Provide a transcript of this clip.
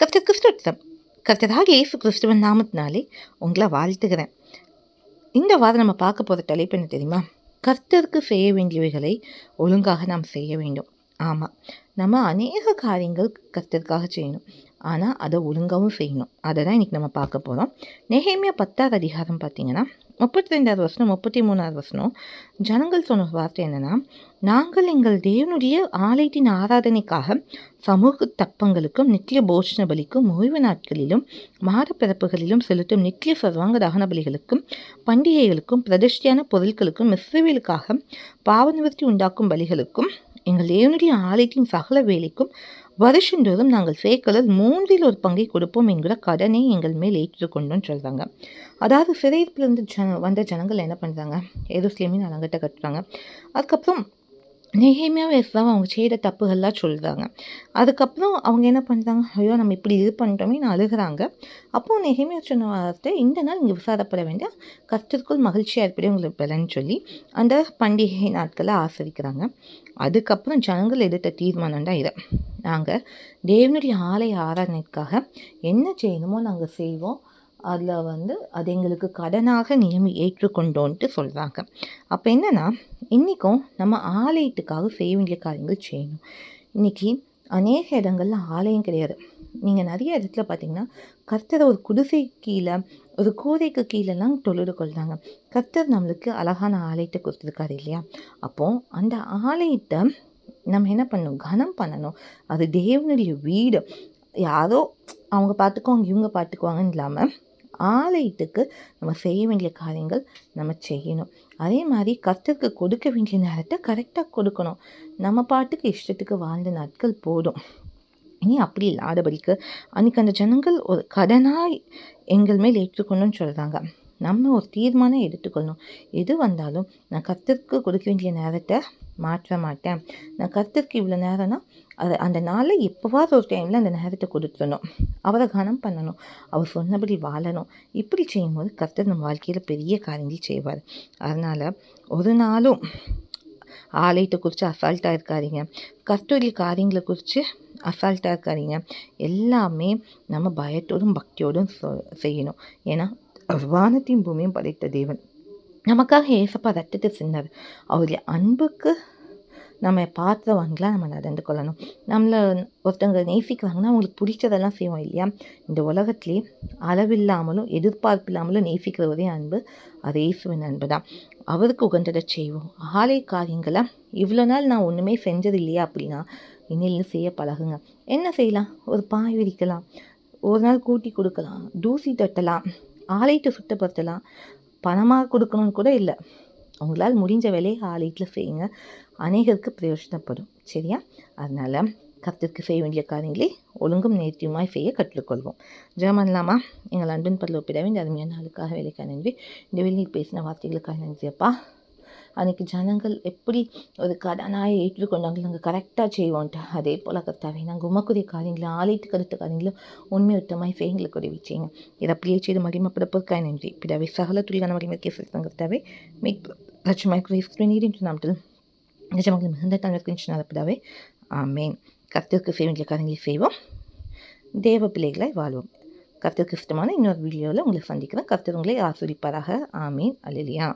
கர்த்தர் கிறிஸ்துவம் கர்த்தராக இயேசு கிறிஸ்துவன் நாமத்தினாலே உங்களை வாழ்த்துகிறேன். இந்த வாரம் நம்ம பார்க்க போகிற தலைப்பு என்ன தெரியுமா? கர்த்தருக்கு செய்ய வேண்டியவைகளை ஒழுங்காக நாம் செய்ய வேண்டும். ஆமாம் நம்ம அநேக காரியங்கள் கர்த்தருக்காக செய்யணும். ஆனால் அதை ஒழுங்காகவும் செய்யணும். அதை தான் இன்றைக்கி நம்ம பார்க்க போகிறோம் நெஹேமியா பத்தாவது அதிகாரம் பார்த்தீங்கன்னா முப்பத்தி ரெண்டாவது வருஷம் முப்பத்தி மூணாவது வருஷம் ஜனங்கள் சொன்ன வார்த்தை என்னென்னா நாங்கள் எங்கள் தேவனுடைய ஆலயத்தின் ஆராதனைக்காக சமூக தப்பங்களுக்கும் நித்திய போஷண பலிக்கும் ஓய்வு நாட்களிலும் மாதப்பிறப்புகளிலும் செலுத்தும் நித்திய சர்வாங்க தகன பலிகளுக்கும் பண்டிகைகளுக்கும் பிரதிஷ்டியான பொருட்களுக்கும் இஸ்ரவேலுக்காக பாவநிவர்த்தி உண்டாக்கும் பலிகளுக்கும் எங்கள் லேவனுடைய ஆலைக்கும் சகல வேலைக்கும் வருஷந்தோறும் நாங்கள் சேர்க்கலில் மூன்றில் ஒரு பங்கை கொடுப்போம் என்கிற கடனை எங்கள் மேல் ஏற்றுக்கொண்டோன்னு சொல்கிறாங்க அதாவது சிறைப்பிலிருந்து ஜன வந்த ஜனங்கள் என்ன பண்ணுறாங்க எருஸ்லேமின் அலங்கட்ட கட்டுறாங்க. அதுக்கப்புறம் நெகேமியாவை தான் அவங்க செய்கிற தப்புகள்லாம் சொல்கிறாங்க அதுக்கப்புறம் அவங்க என்ன பண்ணுறாங்க ஐயோ நம்ம இப்படி இது பண்ணிட்டோமே நான் அழுகிறாங்க. அப்போது நெகேமியா சொன்ன வார்த்தை இந்த நாள் இங்கே விசாரப்பட வேண்டிய கஷ்டத்துக்குள் மகிழ்ச்சியாக இருப்பதே உங்களுக்கு பலன்னு சொல்லி அந்த பண்டிகை நாட்களை ஆசிரிக்கிறாங்க. அதுக்கப்புறம் ஜனங்கள் எடுத்த தீர்மானம் தான் இதை. நாங்கள் தேவனுடைய ஆலய ஆராதனைக்காக என்ன செய்யணுமோ நாங்கள் செய்வோம். அதில் வந்து அது எங்களுக்கு கடனாக நியமி ஏற்றுக்கொண்டோன்ட்டு சொல்கிறாங்க அப்போ என்னென்னா இன்றைக்கும் நம்ம ஆலயத்துக்காக செய்ய வேண்டிய காரியங்கள் செய்யணும். இன்றைக்கி அநேக இடங்களில் ஆலயம் கிடையாது. நீங்கள் நிறைய இடத்துல பார்த்தீங்கன்னா கர்த்தரை ஒரு குடிசை கீழே ஒரு கூரைக்கு கீழெல்லாம் தொழுது கொள்கிறாங்க கர்த்தர் நம்மளுக்கு அழகான ஆலயத்தை கொடுத்துருக்காரு இல்லையா? அப்போது அந்த ஆலயத்தை நம்ம என்ன பண்ணணும்? கனம் பண்ணணும். அது தேவனுடைய வீடு. யாரோ அவங்க பார்த்துக்குவாங்க இவங்க பார்த்துக்குவாங்கன்னு இல்லாமல் ஆலைட்டுக்கு நம்ம செய்ய வேண்டிய காரியங்கள் நம்ம செய்யணும். அதே மாதிரி கர்த்தருக்கு கொடுக்க வேண்டிய நேரத்தை கரெக்டாக கொடுக்கணும். நம்ம பாட்டுக்கு இஷ்டத்துக்கு வாழ்ந்த நாட்கள் போதும். இனி அப்படி இல்லாதபடிக்கு அன்றைக்கி அந்த ஜனங்கள் ஒரு கடனாக எங்கள் மேல் ஏற்றுக்கணும்னு சொல்கிறாங்க நம்ம ஒரு தீர்மானம் எடுத்துக்கொள்ளணும். எது வந்தாலும் நான் கத்திற்கு கொடுக்க வேண்டிய நேரத்தை மாற்ற மாட்டேன். நான் கத்திற்கு இவ்வளோ நேரம்னா அது அந்த நாளில் எப்போவாவது ஒரு டைமில் அந்த நேரத்தை கொடுத்துடணும். அவரை கனம் பண்ணணும். அவர் சொன்னபடி வாழணும். இப்படி செய்யும்போது கர்த்தர் நம்ம வாழ்க்கையில் பெரிய காரியங்கள் செய்வார். அதனால் ஒரு நாளும் ஆலயத்தை குறித்து அசால்ட்டாக இருக்காதிங்க. கர்த்தருடைய காரியங்களை குறித்து அசால்ட்டாக இருக்காதிங்க. எல்லாமே நம்ம பயத்தோடும் பக்தியோடும் செய்யணும். ஏன்னா வானத்தையும் பூமியும் படைத்த தேவன். நமக்காக ஏசப்பா ரத்தத்தை சின்னார் அவருடைய அன்புக்கு நம்ம பார்த்தவங்களாம் நம்ம நடந்து கொள்ளணும். நம்மளை ஒருத்தவங்க நேசிக்கிறாங்கன்னா அவங்களுக்கு பிடிச்சதெல்லாம் செய்வோம் இல்லையா? இந்த உலகத்திலே அளவில்லாமலும் எதிர்பார்ப்பு இல்லாமலும் நேசிக்கிற ஒரே அன்பு அது இயேசுவின் அன்பு தான். அவருக்கு உகந்ததை செய்வோம். ஆலை காரியங்களை இவ்வளோ நாள் நான் ஒன்றுமே செஞ்சது இல்லையா அப்படின்னா இன்னிலும் செய்ய பழகுங்க. என்ன செய்யலாம்? ஒரு பாய் விரிக்கலாம். ஒரு நாள் கூட்டி கொடுக்கலாம். தூசி தட்டலாம். ஆலயத்தை சுத்தப்படுத்தலாம் பணமாக கொடுக்கணும்னு கூட இல்லை. உங்களால் முடிஞ்ச வேலையை ஆலைட்டில் செய்யுங்க. அநேகருக்கு பிரயோஜனப்படும். சரியா? அதனால் கத்திற்கு செய்ய வேண்டிய காரியங்களை ஒழுங்கும் நேர்த்தியுமாய் செய்ய கற்றுக்கொள்வோம். ஜெர்மன்லாமா எங்கள் அன்பின் பல்ல ஒப்பிடவே அருமையான நாளுக்காக வேலைக்கான நன்றி. இந்த வெளியில் பேசின வார்த்தைகளுக்காக நன்றியப்பா. அன்றைக்கி ஜனங்கள் எப்படி ஒரு கடனாக ஏற்றுக்கொண்டாங்களோ நாங்கள் கரெக்டாக செய்வோன்ட்டு அதே போல் கர்த்தாவே நாங்கள் உமக்குரிய காரியங்களும் ஆலயத்துக்கு கருத்து காரியங்களும் உண்மையுத்தமாய் செய்யுங்களுக்கு உதவி செய்யுங்க இதை அப்படியே செய்து மகிமப்படப்போக்காய் நன்றி. பிதாவே சகல துளியான மகிமைக்கு செலுத்தம் கர்த்தாவே மீட் லட்சமாய் கிறிஸ்துவ நீரின் நாமத்தில் நிஜமாக மிகுந்த தங்களுக்கு நடப்பதாவே ஆமேன். கர்த்தருக்கு செய்ய வேண்டிய காரியங்களை செய்வோம். தேவ பிள்ளைகளை வாழ்வோம். கர்த்தருக்கு இஷ்டமான இன்னொரு வீடியோவில் உங்களை சந்திக்கிறேன். கர்த்தர் உங்களை ஆமீன். அலிலியா